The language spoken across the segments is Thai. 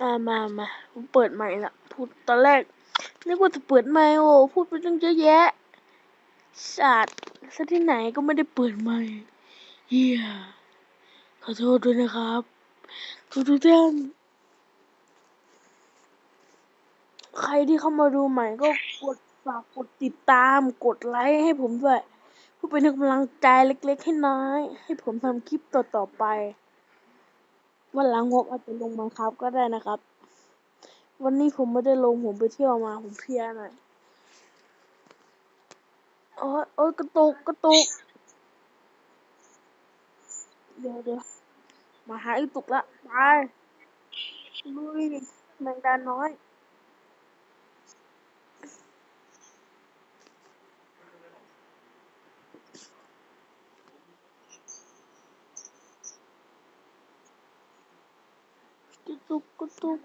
อ่ามามาผมเปิดใหม่ละพูดตอนแรกนึกว่าจะเปิดใหม่โอ้พูดไปตั้งเยอะแยะศาสตร์ซะที่ไหนก็ไม่ได้เปิดใหม่เฮียขอโทษด้วยนะครับทุกทุกๆท่านใครที่เข้ามาดูใหม่ก็กดฝากกดติดตามกดไลค์ให้ผมด้วยเพื่อเป็นกำลังใจเล็ก ๆ ให้น้อย ให้ผมทำคลิปต่อๆไป วันหลังผมอาจจะลงบางคับก็ได้นะครับ วันนี้ผมไม่ได้ลงผมไปเที่ยวมาผมเพลียหน่อยโอ้ยโอ้ยกระตุกกระตุก เดี๋ยวเดี๋ยวมาหาอีตุกละไปลุยแมงดาน้อย Ketuk ketuk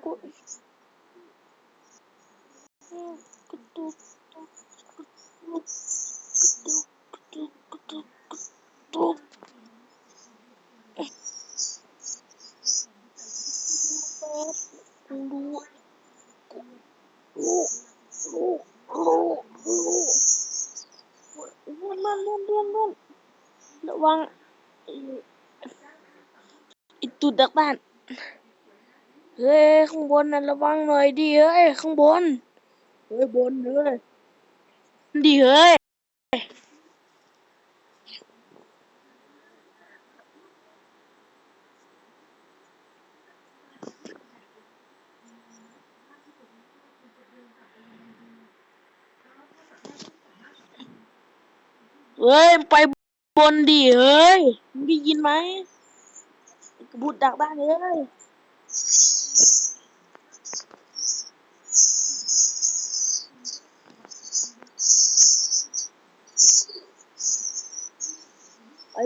itu depan. เฮ้ยข้างบนน่ะระวังหน่อยดิเฮ้ยข้างบนเฮ้ยบนเลยดิเฮ้ยเฮ้ยไปบนดิเฮ้ยมึงได้ยินไหมกระบุดดักบ้านเฮ้ย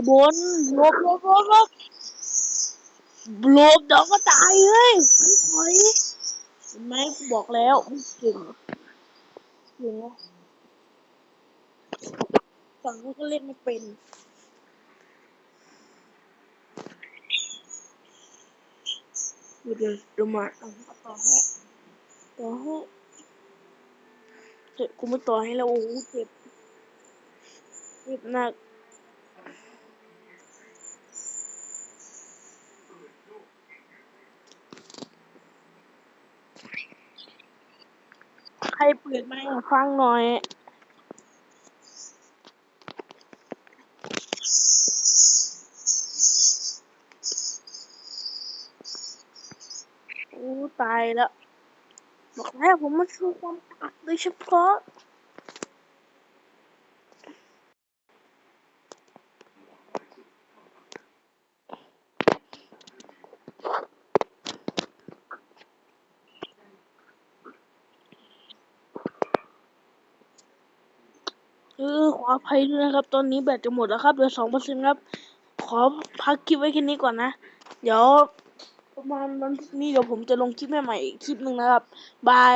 บนลบลบลบลบลบเดี๋ยวก็ตายเฮ้ยถอยเห็นไหมกูบอกแล้วเก่งเก่งอะฝั่งนู้นก็เล่นไม่เป็นดี๋ยวเดี๋ยวเดี๋ยวมาต่อให้ต่อให้เจ็บกูไม่ต่อให้แล้วโอ้เจ็บเจ็บหนัก รเปิดไมค์ให้ฟังหน่อยโอ้ตายแล้ว บอกแล้วผมมาชูความอัดโดยเฉพาะ เออขออภัยด้วยนะครับ ตอนนี้แบตจะหมดแล้วครับเหลือสองเปอร์เซ็นต์ครับ ขอพักคลิปไว้แค่นี้ก่อนนะ เดี๋ยวประมาณวันพรุ่งนี้เดี๋ยวผมจะลงคลิปใหม่ๆอีกคลิปหนึ่งนะครับ บาย